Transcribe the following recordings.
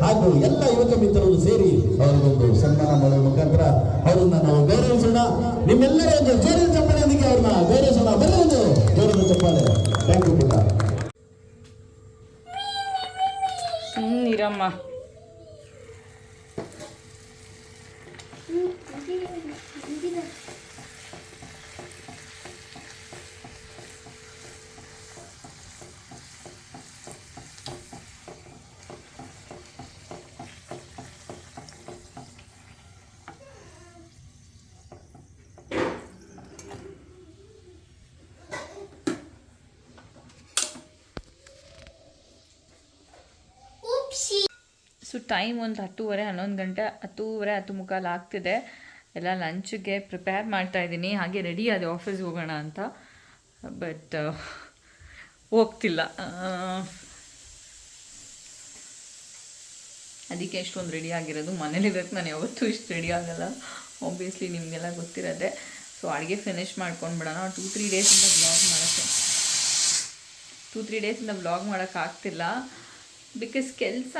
ಹಾಗೂ ಎಲ್ಲ ಯುವಕ ಮಿತ್ರರು ಸೇರಿ ಅವರಿಗೊಂದು ಸನ್ಮಾನ ಮಾಡುವ ಮುಖಾಂತರ ಅವರನ್ನ ನಾವು ಗೌರವಿಸೋಣ ನಿಮ್ಮೆಲ್ಲರ ಒಂದು ಜೋರಿನ ಚಪ್ಪಾಳೆಯೊಂದಿಗೆ ಅವ್ರನ್ನ ಗೌರವಿಸೋಣ ಬರೀ ಒಂದು ಜೋರದ ಚಪ್ಪಾಳೆ ಥ್ಯಾಂಕ್ ಯು ಪುಟ್ಟ ಸುಮ್ಮನಿರಮ್ಮ ಸೊ ಟೈಮ್ ಒಂದು ಹತ್ತೂವರೆ, ಹನ್ನೊಂದು ಗಂಟೆ, ಹತ್ತೂವರೆ, ಹತ್ತು ಮುಕ್ಕಾಲು ಆಗ್ತಿದೆ. ಎಲ್ಲ ಲಂಚ್ಗೆ ಪ್ರಿಪೇರ್ ಮಾಡ್ತಾ ಇದ್ದೀನಿ. ಹಾಗೆ ರೆಡಿ ಆದೆ ಆಫೀಸ್ಗೆ ಹೋಗೋಣ ಅಂತ. ಬಟ್ ಹೋಗ್ತಿಲ್ಲ. ಅದಕ್ಕೆ ಎಷ್ಟೊಂದು ರೆಡಿ ಆಗಿರೋದು ಮನೇಲಿರೋಕ್ಕೆ ನಾನು ಯಾವತ್ತೂ ಇಷ್ಟು ರೆಡಿ ಆಗಲ್ಲ. ಆಬ್ವಿಯಸ್ಲಿ ನಿಮಗೆಲ್ಲ ಗೊತ್ತಿರೋದೆ ಸೊ ಅಡುಗೆ ಫಿನಿಷ್ ಮಾಡ್ಕೊಂಡು ಬಿಡೋಣ. ಟೂ ತ್ರೀ ಡೇಸಿಂದ ಬ್ಲಾಗ್ ಮಾಡೋಕ್ಕೆ. ಟೂ ತ್ರೀ ಡೇಸಿಂದ ಬ್ಲಾಗ್ ಮಾಡೋಕ್ಕಾಗ್ತಿಲ್ಲ ಬಿಕಾಸ್ ಕೆಲಸ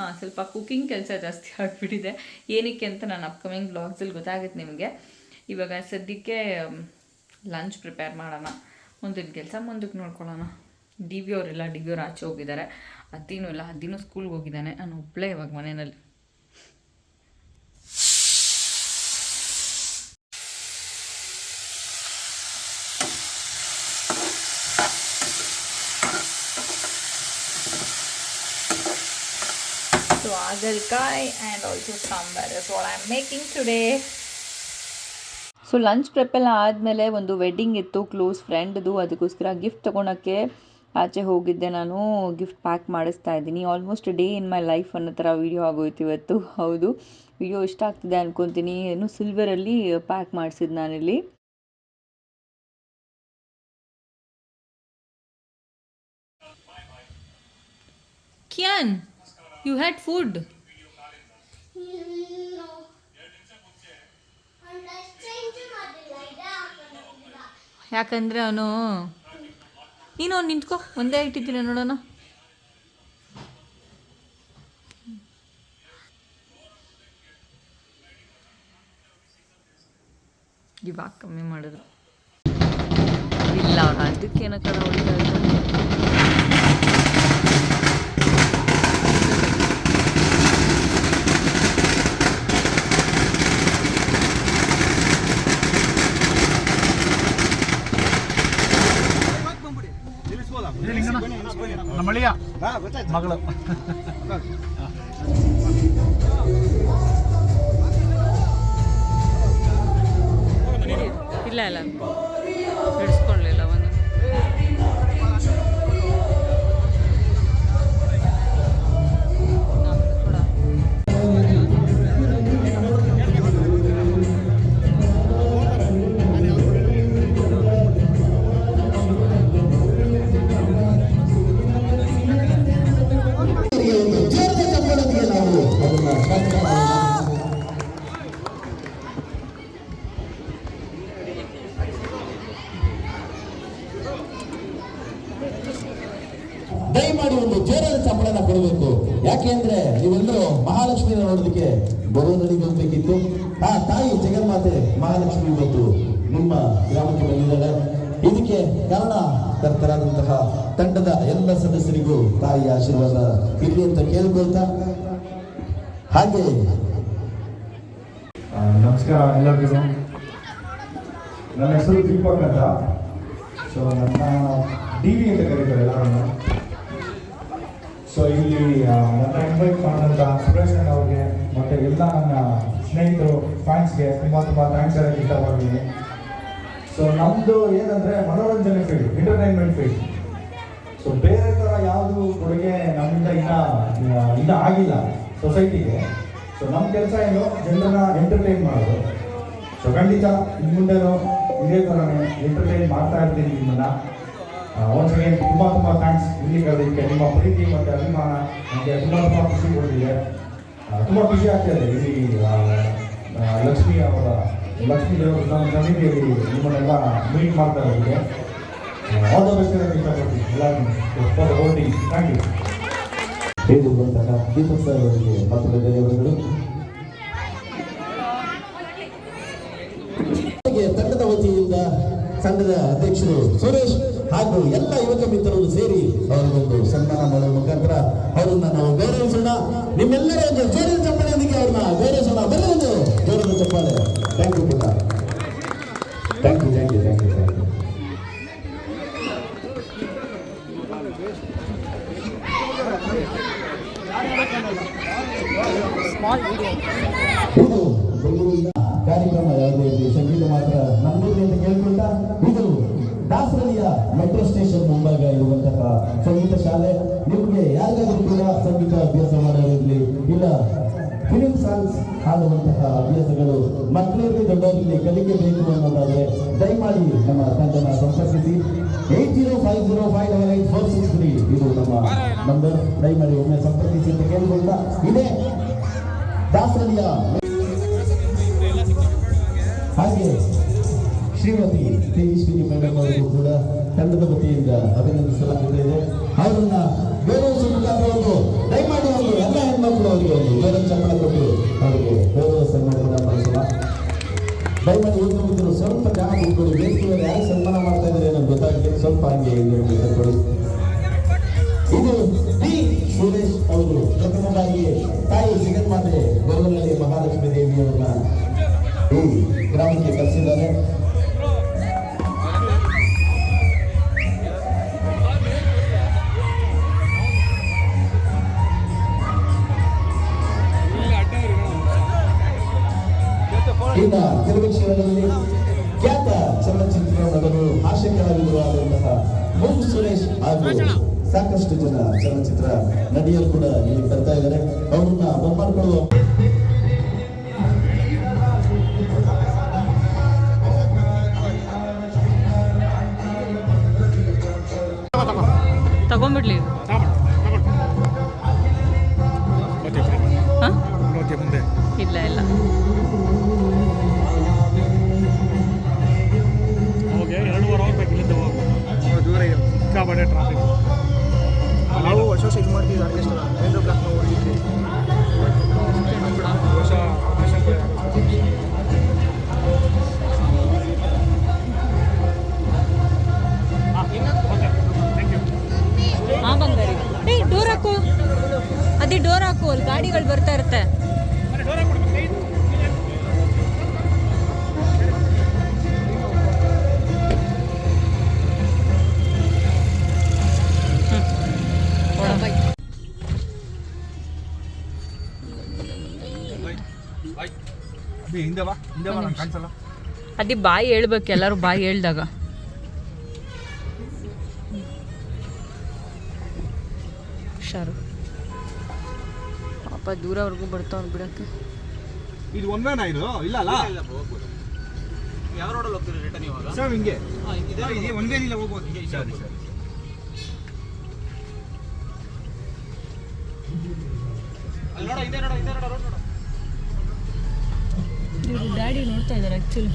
ಹಾಂ, ಸ್ವಲ್ಪ ಕುಕ್ಕಿಂಗ್ ಕೆಲಸ ಜಾಸ್ತಿ ಆಗಿಬಿಟ್ಟಿದೆ. ಏನಕ್ಕೆ ಅಂತ ನಾನು ಅಪ್ಕಮಿಂಗ್ ಬ್ಲಾಗ್ಸಲ್ಲಿ ಗೊತ್ತಾಗುತ್ತೆ ನಿಮಗೆ. ಇವಾಗ ಸದ್ಯಕ್ಕೆ ಲಂಚ್ ಪ್ರಿಪೇರ್ ಮಾಡೋಣ. ಮುಂದಿನ ಕೆಲಸ ಮುಂದಕ್ಕೆ ನೋಡ್ಕೊಳ್ಳೋಣ. ಡಿ ವಿ ಅವರೆಲ್ಲ ಡಿ ವಿ ಅವ್ರು ಆಚೆ ಹೋಗಿದ್ದಾರೆ. ಅತ್ತಿನೂ ಇಲ್ಲ ಅದಿನೂ ಸ್ಕೂಲ್ಗೆ ಹೋಗಿದ್ದಾನೆ. ನಾನು ಒಬ್ಬಳೇ ಇವಾಗ ಮನೆಯಲ್ಲಿ. So agalkai and also sambar is what I'm making today. So lunch prep ಎಲ್ಲ ಆದಮೇಲೆ ಒಂದು ವೆಡ್ಡಿಂಗ್ ಇತ್ತು ಕ್ಲೋಸ್ ಫ್ರೆಂಡ್ದು ಅದಕ್ಕೋಸ್ಕರ ಗಿಫ್ಟ್ ತೊಗೊಳಕ್ಕೆ ಆಚೆ ಹೋಗಿದ್ದೆ ನಾನು. ಗಿಫ್ಟ್ ಪ್ಯಾಕ್ ಮಾಡಿಸ್ತಾ ಇದ್ದೀನಿ. Almost day in my life ಅನ್ನೋ ಥರ ವೀಡಿಯೋ ಆಗೋಯ್ತು ಇವತ್ತು. ಹೌದು. ವಿಡಿಯೋ ಇಷ್ಟ ಆಗ್ತಿದೆ ಅನ್ಕೊತೀನಿ. ಏನು ಸಿಲ್ವರಲ್ಲಿ ಪ್ಯಾಕ್ ಮಾಡಿಸಿದ್ದು ನಾನಿಲ್ಲಿ. ಕ್ಯಾನ್ ಯು ಹ್ಯಾಡ್ ಫುಡ್ ಯಾಕಂದ್ರೆ ಅವನು ನೀನು ಅವ್ನು ನಿಂತ್ಕೋ, ಒಂದೇ ಇಟ್ಟಿದ್ದೀನ ನೋಡೋಣ. ಇವಾಗ ಕಮ್ಮಿ ಮಾಡಿದ್ರು. ಇಲ್ಲ ಅವ್ರು ಅದಕ್ಕೇನೋ ಕಡೆ മകൾ. ದಯಮಾಡಿ ಒಂದು ಜೋರಾದ ಸಂಬಳನ ಕೊಡಬೇಕು. ಯಾಕೆಂದ್ರೆ ನೀವೆಲ್ಲರೂ ಮಹಾಲಕ್ಷ್ಮಿನ ನೋಡೋದಕ್ಕೆ ಬರೋದರಿಗೆ ಹೋಗ್ಬೇಕಿತ್ತು ಆ ತಾಯಿ ಜಗನ್ಮಾತೆ ಮಹಾಲಕ್ಷ್ಮಿ ಇವತ್ತು ನಿಮ್ಮ ಗ್ರಾಮಕ್ಕೆ ಬಂದಿದ್ದಾಳೆ ಇದಕ್ಕೆ ಕಾರಣ ಕರ್ತರಾದಂತಹ ತಂಡದ ಎಲ್ಲ ಸದಸ್ಯರಿಗೂ ತಾಯಿ ಆಶೀರ್ವಾದ ಇರಲಿ ಅಂತ ಕೇಳ್ಕೊಳ್ತಾ. ಹಾಗೆ ನಮಸ್ಕಾರ ಎಲ್ಲರಿಗೂ. ನನ್ನ ಹೆಸರು ದೀಪಕ್ ಅಂತ. ಸೊ ನನ್ನ ಡಿ ವಿ ಅಂತ ಕರೀತಾರೆ ಎಲ್ಲರನ್ನು. ಸೊ ಇಲ್ಲಿ ನನ್ನ ಇನ್ವೈಟ್ ಮಾಡಿದಂಥ ಸುರೇಶ್ ಅಣ್ಣ ಅವ್ರಿಗೆ ಮತ್ತು ಎಲ್ಲ ನನ್ನ ಸ್ನೇಹಿತರು ಫ್ಯಾನ್ಸ್ಗೆ ತುಂಬ ತುಂಬ ಥ್ಯಾಂಕ್ಸ್ ಹೇಳಕ್ಕೆ ಇಷ್ಟಪಡ್ತೀನಿ ಸೊ ನಮ್ಮದು ಏನಂದರೆ ಮನೋರಂಜನೆ ಫೀಲ್ಡ್ ಎಂಟರ್ಟೈನ್ಮೆಂಟ್ ಫೀಲ್ಡ್ ಸೊ ಬೇರೆ ಥರ ಯಾವುದು ಕೊಡುಗೆ ನಮ್ಮಿಂದ ಇನ್ನ ಇನ್ನೂ ಆಗಿಲ್ಲ ಸೊಸೈಟಿಗೆ ಸೊ ನಮ್ಮ ಕೆಲಸ ಏನು, ಜನರನ್ನ ಎಂಟರ್ಟೈನ್ ಮಾಡೋದು. ಸೊ ಖಂಡಿತ ಇನ್ನು ಮುಂದೆನೂ ಇದೇ ಥರನೇ ಎಂಟರ್ಟೈನ್ ಮಾಡ್ತಾ ಇರ್ತೀನಿ ನಿಮ್ಮನ್ನ. ಒನ್ಸ್ ಅಗೇನ್ ತುಂಬ ತುಂಬ ಥ್ಯಾಂಕ್ಸ್ ಇಲ್ಲಿ ಕರೆದಿದ್ದಕ್ಕೆ ನಿಮ್ಮ ಪ್ರೀತಿ ಮತ್ತು ಅಭಿಮಾನ ನನಗೆ ತುಂಬ ತುಂಬ ಖುಷಿ ಕೊಟ್ಟಿದೆ ತುಂಬ ಖುಷಿ ಆಗ್ತಾಯಿದೆ ಇಲ್ಲಿ ಲಕ್ಷ್ಮೀ ಅವರ ಲಕ್ಷ್ಮೀ ದೇವರ ಸಮಿತಿಯಲ್ಲಿ ನಿಮ್ಮನ್ನೆಲ್ಲ ಮೀಟ್ ಮಾಡ್ತಾ ಇರೋದಕ್ಕೆ ಆಲ್ ದ ಬೆಸ್ಟ್ ಇಷ್ಟಪಡ್ತೀನಿ. ಎಲ್ಲರಿಗೂ ಫಾರ್ ಥ್ಯಾಂಕ್ ಯು ಹೇಳಿರುವಂತಹ ದೀಪಕ್ ಸರ್ ಅವರಿಗೆ ಧನ್ಯವಾದಗಳು. ತಂಡದ ವತಿಯಿಂದ ತಂಡದ ಅಧ್ಯಕ್ಷರು ಸುರೇಶ್ ಹಾಗೂ ಎಲ್ಲ ಯುವಕ ಮಿತ್ರರು ಸೇರಿ ಅವರಿಗೊಂದು ಸನ್ಮಾನ ಮಾಡುವ ಮುಖಾಂತರ ಅವರನ್ನ ನಾವು ಗೌರವಿಸೋಣ. ನಿಮ್ಮೆಲ್ಲರ ಒಂದು ಜೋರಿನ ಚಪ್ಪಾಳೆಯೊಂದಿಗೆ ಅವ್ರನ್ನ ಗೌರವಿಸೋಣ. ಬರೀ ಒಂದು ಜೋರದ ಚಪ್ಪಾಳೆ. ಥ್ಯಾಂಕ್ ಯು ಪುಟ್ಟ thank you thank you thank you thank you ಇದು ಕಾರ್ಯಕ್ರಮ ಯಾವುದೇ ಸಂಗೀತ ಮಾತ್ರ ನಮ್ಮೂರಿನಿಂದ ಕೇಳ್ಕೊಂಡ ಇದು ದಾಸರಳ್ಳಿಯ ಮೆಟ್ರೋ ಸ್ಟೇಷನ್ ಮುಂಭಾಗ ಇರುವಂತಹ ಸಂಗೀತ ಶಾಲೆ. ನಿಮಗೆ ಯಾರಿಗಾದ್ರೂ ಕೂಡ ಸಂಗೀತ ಅಭ್ಯಾಸ ಮಾಡೋದಿರಲಿ ಇಲ್ಲ ಫಿಲಿಂ ಸಾಂಗ್ಸ್ ಹಾಡುವಂತಹ ಅಭ್ಯಾಸಗಳು ದೊಡ್ಡವರಿಗೆ ಕಲಿಕೆ ಬೇಕು ಅನ್ನೋದಾದ್ರೆ ದಯಮಾಡಿ ನಮ್ಮ ತಂಡನ ಸಂಪರ್ಕಿಸಿ. Eight zero five zero five double eight four six three. ಇದು ನಮ್ಮ ನಂಬರ್. ದಯಮಾಡಿ ಒಮ್ಮೆ ಸಂಪರ್ಕಿಸಿ ಅಂತ ಕೇಳಿಕೊಂಡ ಇದೇ. ದಾಸರಳ್ಳಿಯ ಹಾಗೆ ಶ್ರೀಮತಿ ತೇಜಸ್ವಿನಿ ಮೇಡಮ್ ಅವರಿಗೂ ಕೂಡ ತಂಡದ ವತಿಯಿಂದ ಅಭಿನಂದಿಸಲಾಗುತ್ತಿದೆ ಅವರನ್ನ ಗೌರವಿಸುವ ಮುಖಾಂತರ ಒಂದು ದಯಮಾಡಿ ಒಂದು ಎಲ್ಲ ಹೆಣ್ಮಕ್ಳು ಅವರಿಗೆ ಒಂದು ಗೌರವ ಚಪ್ಪಳ ಕೊಟ್ಟು ಅವರಿಗೆ ಗೌರವ ಸನ್ಮಾನ ಮಾಡಿಸೋಣ. ದಯಮಾಡಿ ಒಂದು ಮಿತ್ರರು ಸ್ವಲ್ಪ ಜನ ಕೂತ್ಕೊಳ್ಳಿ ಬೇಸಿಗೆಯಲ್ಲಿ ಯಾರು ಸನ್ಮಾನ ಮಾಡ್ತಾ ಇದ್ದಾರೆ ಅನ್ನೋದು ಗೊತ್ತಾಗಲಿ. ಸ್ವಲ್ಪ ಹಂಗೆ ಇದು ಡಿ. ಸುರೇಶ್ ಅವರು ಪ್ರಥಮವಾಗಿ ತಾಯಿ ಜಗನ್ಮಾತೆ ಗೊರವನಹಳ್ಳಿ ಮಹಾಲಕ್ಷ್ಮೀ ದೇವಿಯವರನ್ನ ಗ್ರಾಮಕ್ಕೆ ಕರೆಸಿದ್ದಾರೆ. ಸಾಕಷ್ಟು ಜನ ಚಲನಚಿತ್ರ ನಟಿಯರು ಕೂಡ ಇಲ್ಲಿ ಬರ್ತಾ ಇದ್ದಾರೆ. ಅವ್ರನ್ನ ಹಾಂ? ಮುಂದೆ. ಇಲ್ಲ ಇಲ್ಲ. ಹಿಂದೆ ಬಾ ಹಿಂದೆ ಬಾ ನಂಗೆ ಕಾಣಿಸಲ್ಲ. ಅದೇ ಬಾಯಿ ಹೇಳ್ಬೇಕು ಎಲ್ಲರೂ ಬಾಯಿ ಹೇಳ್ದಾಗ. ಹುಷಾರು. ಪಾಪ ದೂರವರೆಗೂ ಬರ್ತಾವ್ ಬಿಡಕ್ಕೆ. ಇದು ಒಂದೇನಾ ಇದು? ಇಲ್ಲ ಅಲ್ಲ? ಯಾವ ರೋಡಲ್ಲಿ ಹೋಗ್ತೀರಿ ರಿಟರ್ನ್ ಇವಾಗ? ಸರ್ ಹಿಂಗೆ. ಇದೆ ಒಂದೇನಿಲ್ಲ ಹೋಗ್ಬೋದು. ಸರಿ ಸರಿ. ಅಲ್ಲಿ ನೋಡ ಇದೆ ನೋಡ ಇದೆ ನೋಡ ರೋಡ್ ನೋಡ. ಡ್ಯಾಡಿ ನೋಡ್ತಾ ಇದ್ದಾರೆ ಆ್ಯಕ್ಚುಲಿ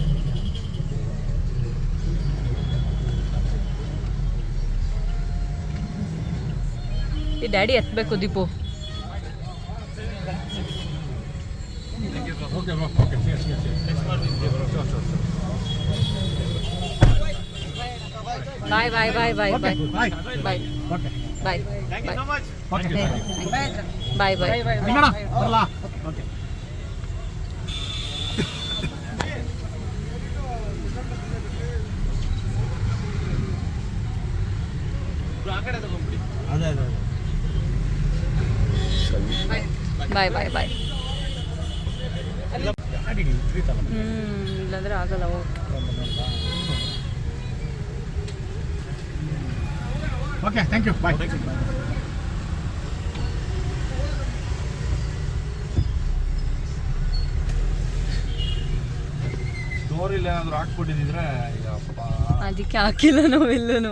ಈ ಡ್ಯಾಡಿ ಎತ್ತಬೇಕು ದೀಪು. ಬಾಯ್ ಬಾಯ್ ಬಾಯ್ ಬಾಯ್ ಬಾಯ್ ಬಾಯ್ ಬಾಯ್ ಬಾಯ್ ಬಾಯ್ ಬಾಯ್ ಬಾಯ್ ಬಾಯ್ ನಿಮ್ಮಣ್ಣ ಬರಲ್ಲ ಓಕೆ ಆ ಕಡೆ ತಗೊಂಡ್ಬಿಡಿ ಅದೇ ಅದೇ ಬಾಯ್ ಬಾಯ್ ಬಾಯ್ ಹ್ಞೂ ಇಲ್ಲಾಂದ್ರೆ ಆಗಲ್ಲ ಹೋಗಿ. Okay thank you bye door ಇಲ್ಲ ಏನಾದರೂ ಹಾಕ್ಬಿಟ್ಟಿದ್ರೆ ಅದಕ್ಕೆ ಹಾಕಿಲ್ಲ ನಾವೆಲ್ಲೂ